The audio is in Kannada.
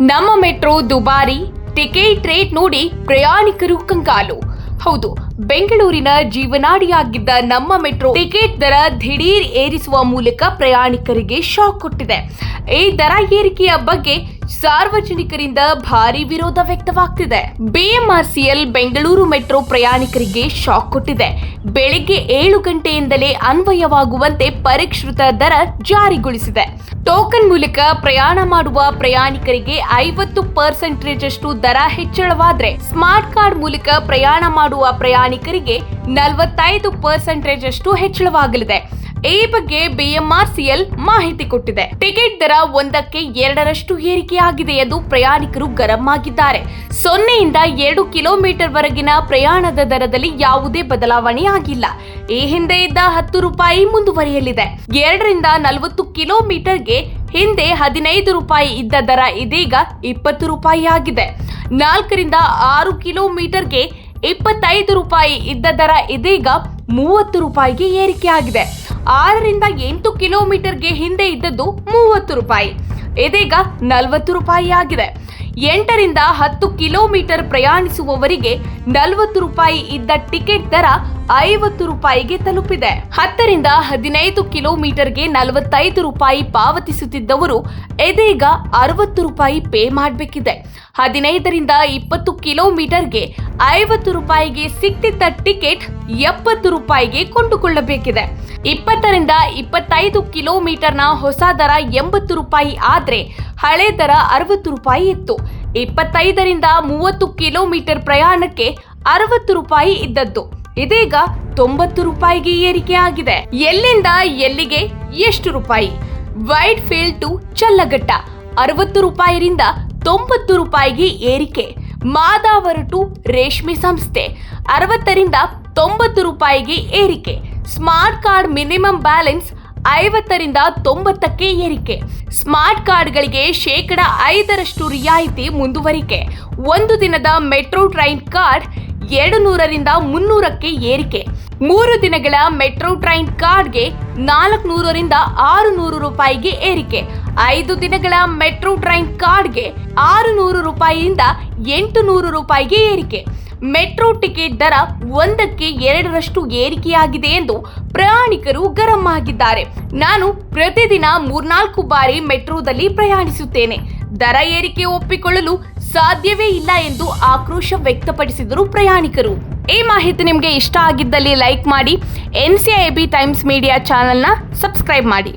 ನಮ್ಮ ಮೆಟ್ರೋ ದುಬಾರಿ, ಟಿಕೆಟ್ ರೇಟ್ ನೋಡಿ ಪ್ರಯಾಣಿಕರು ಕಂಗಾಲು. ಹೌದು, ಬೆಂಗಳೂರಿನ ಜೀವನಾಡಿಯಾಗಿದ್ದ ನಮ್ಮ ಮೆಟ್ರೋ ಟಿಕೆಟ್ ದರ ದಿಢೀರ್ ಏರಿಸುವ ಮೂಲಕ ಪ್ರಯಾಣಿಕರಿಗೆ ಶಾಕ್ ಕೊಟ್ಟಿದೆ. ಈ ದರ ಏರಿಕೆಯ ಬಗ್ಗೆ ಸಾರ್ವಜನಿಕರಿಂದ ಭಾರಿ ವಿರೋಧ ವ್ಯಕ್ತವಾಗ್ತಿದೆ. ಬಿಎಂಆರ್ಸಿಎಲ್ ಬೆಂಗಳೂರು ಮೆಟ್ರೋ ಪ್ರಯಾಣಿಕರಿಗೆ ಶಾಕ್ ಕೊಟ್ಟಿದೆ. ಬೆಳಿಗ್ಗೆ ಏಳು ಗಂಟೆಯಿಂದಲೇ ಅನ್ವಯವಾಗುವಂತೆ ಪರಿಷ್ಕೃತ ದರ ಜಾರಿಗೊಳಿಸಿದೆ. ಟೋಕನ್ ಮೂಲಕ ಪ್ರಯಾಣ ಮಾಡುವ ಪ್ರಯಾಣಿಕರಿಗೆ ಐವತ್ತು ಪರ್ಸೆಂಟೇಜ್ ಅಷ್ಟು ದರ ಹೆಚ್ಚಳವಾದ್ರೆ ಸ್ಮಾರ್ಟ್ ಕಾರ್ಡ್ ಮೂಲಕ ಪ್ರಯಾಣ ಮಾಡುವ ಪ್ರಯಾಣಿಕರಿಗೆ ನಲವತ್ತೈದು ಪರ್ಸೆಂಟೇಜ್ ಅಷ್ಟು ಹೆಚ್ಚಳವಾಗಲಿದೆ. ಈ ಬಗ್ಗೆ ಬಿಎಂಆರ್ಸಿಎಲ್ ಮಾಹಿತಿ ಕೊಟ್ಟಿದೆ. ಟಿಕೆಟ್ ದರ ಒಂದಕ್ಕೆ ಎರಡರಷ್ಟು ಏರಿಕೆಯಾಗಿದೆ ಎಂದು ಪ್ರಯಾಣಿಕರು ಗರಂ ಆಗಿದ್ದಾರೆ. ಸೊನ್ನೆಯಿಂದ ಎರಡು ಕಿಲೋಮೀಟರ್ ವರೆಗಿನ ಪ್ರಯಾಣದ ದರದಲ್ಲಿ ಯಾವುದೇ ಬದಲಾವಣೆ ಆಗಿಲ್ಲ. ಈ ಹಿಂದೆ ಇದ್ದ ಹತ್ತು ರೂಪಾಯಿ ಮುಂದುವರಿಯಲಿದೆ. ಎರಡರಿಂದ ನಲವತ್ತು ಕಿಲೋಮೀಟರ್ಗೆ ಹಿಂದೆ ಹದಿನೈದು ರೂಪಾಯಿ ಇದ್ದ ದರ ಇದೀಗ ಇಪ್ಪತ್ತು ರೂಪಾಯಿ ಆಗಿದೆ. ನಾಲ್ಕರಿಂದ ಆರು ಕಿಲೋಮೀಟರ್ಗೆ ಇಪ್ಪತ್ತೈದು ರೂಪಾಯಿ ಇದ್ದ ದರ ಇದೀಗ ಮೂವತ್ತು ರೂಪಾಯಿಗೆ ಏರಿಕೆಯಾಗಿದೆ. ಆರರಿಂದ ಎಂಟು ಕಿಲೋಮೀಟರ್ಗೆ ಹಿಂದೆ ಇದ್ದದ್ದು ಮೂವತ್ತು ರೂಪಾಯಿ. ಇದೀಗ ನಲವತ್ತು ರೂಪಾಯಿ ಆಗಿದೆ ಎಂಟರಿಂದ ಹತ್ತು ಕಿಲೋಮೀಟರ್ ಪ್ರಯಾಣಿಸುವವರಿಗೆ ನಲವತ್ತು ರೂಪಾಯಿ ಇದ್ದ ಟಿಕೆಟ್ ದರ ಐವತ್ತು ರೂಪಾಯಿಗೆ ತಲುಪಿದೆ. ಹತ್ತರಿಂದ ಹದಿನೈದು ಕಿಲೋಮೀಟರ್ಗೆ ನಲವತ್ತೈದು ರೂಪಾಯಿ ಪಾವತಿಸುತ್ತಿದ್ದವರು ಇದೀಗ ಅರವತ್ತು ರೂಪಾಯಿ ಪೇ ಮಾಡಬೇಕಿದೆ. ಹದಿನೈದರಿಂದ ಇಪ್ಪತ್ತು ಕಿಲೋಮೀಟರ್ಗೆ ಐವತ್ತು ರೂಪಾಯಿಗೆ ಸಿಕ್ತಿದ್ದ ಟಿಕೆಟ್ ಎಪ್ಪತ್ತು ರೂಪಾಯಿಗೆ ಕೊಂಡುಕೊಳ್ಳಬೇಕಿದೆ. ಇಪ್ಪತ್ತರಿಂದ ಇಪ್ಪತ್ತೈದು ಕಿಲೋಮೀಟರ್ನ ಹೊಸ ದರ ಎಂಬತ್ತು ರೂಪಾಯಿ ಆದ್ರೆ ಹಳೆ ದರ ಅರವತ್ತು ರೂಪಾಯಿ ಇತ್ತು. ಇಪ್ಪತ್ತೈದರಿಂದ ಮೂವತ್ತು ಕಿಲೋಮೀಟರ್ ಪ್ರಯಾಣಕ್ಕೆ ಅರವತ್ತು ರೂಪಾಯಿ ಇದ್ದದ್ದು. ಇದೀಗ ತೊಂಬತ್ತು ರೂಪಾಯಿಗೆ ಏರಿಕೆ ಆಗಿದೆ. ಎಲ್ಲಿಂದ ಎಲ್ಲಿಗೆ ಎಷ್ಟು ರೂಪಾಯಿ? ವೈಟ್ ಫೀಲ್ಡ್ ಟು ಚಲ್ಲಘಟ್ಟ ಅರವತ್ತು ರೂಪಾಯಿರಿಂದ ತೊಂಬತ್ತು ರೂಪಾಯಿಗೆ ಏರಿಕೆ. ಮಾದಾವರ ಟು ರೇಷ್ಮೆ ಸಂಸ್ಥೆ. ಅರವತ್ತರಿಂದ ತೊಂಬತ್ತು ರೂಪಾಯಿಗೆ ಏರಿಕೆ. ಸ್ಮಾರ್ಟ್ ಕಾರ್ಡ್ ಮಿನಿಮಮ್ ಬ್ಯಾಲೆನ್ಸ್ ಐವತ್ತರಿಂದ ತೊಂಬತ್ತಕ್ಕೆ ಏರಿಕೆ. ಸ್ಮಾರ್ಟ್ ಕಾರ್ಡ್ಗಳಿಗೆ ಶೇಕಡ ಐದರಷ್ಟು ರಿಯಾಯಿತಿ ಮುಂದುವರಿಕೆ. ಒಂದು ದಿನದ ಮೆಟ್ರೋ ಟ್ರೈನ್ ಕಾರ್ಡ್ ಎರಡು ನೂರರಿಂದ ಮುನ್ನೂರಕ್ಕೆ ಏರಿಕೆ. ಮೂರು ದಿನಗಳ ಮೆಟ್ರೋ ಟ್ರೈನ್ ಕಾರ್ಡ್ಗೆ ನಾಲ್ಕುನೂರರಿಂದ ಆರು ನೂರು ರೂಪಾಯಿಗೆ ಏರಿಕೆ. ಐದು ದಿನಗಳ ಮೆಟ್ರೋ ಟ್ರೈನ್ ಕಾರ್ಡ್ಗೆ ಆರು ನೂರು ರೂಪಾಯಿಯಿಂದ ಎಂಟು ನೂರು ರೂಪಾಯಿಗೆ ಏರಿಕೆ. ಮೆಟ್ರೋ ಟಿಕೆಟ್ ದರ ಒಂದಕ್ಕೆ ಎರಡರಷ್ಟು ಏರಿಕೆಯಾಗಿದೆ ಎಂದು ಪ್ರಯಾಣಿಕರು ಗರಂ ಆಗಿದ್ದಾರೆ. ನಾನು ಪ್ರತಿದಿನ ಮೂರ್ನಾಲ್ಕು ಬಾರಿ ಮೆಟ್ರೋದಲ್ಲಿ ಪ್ರಯಾಣಿಸುತ್ತೇನೆ. ದರ ಏರಿಕೆ ಒಪ್ಪಿಕೊಳ್ಳಲು ಸಾಧ್ಯವೇ ಇಲ್ಲ ಎಂದು ಆಕ್ರೋಶ ವ್ಯಕ್ತಪಡಿಸಿದರು ಪ್ರಯಾಣಿಕರು. ಈ ಮಾಹಿತಿ ನಿಮಗೆ ಇಷ್ಟ ಆಗಿದ್ದಲ್ಲಿ ಲೈಕ್ ಮಾಡಿ, N C I B Times Media ಚಾನಲ್ನ ಸಬ್ಸ್ಕ್ರೈಬ್ ಮಾಡಿ.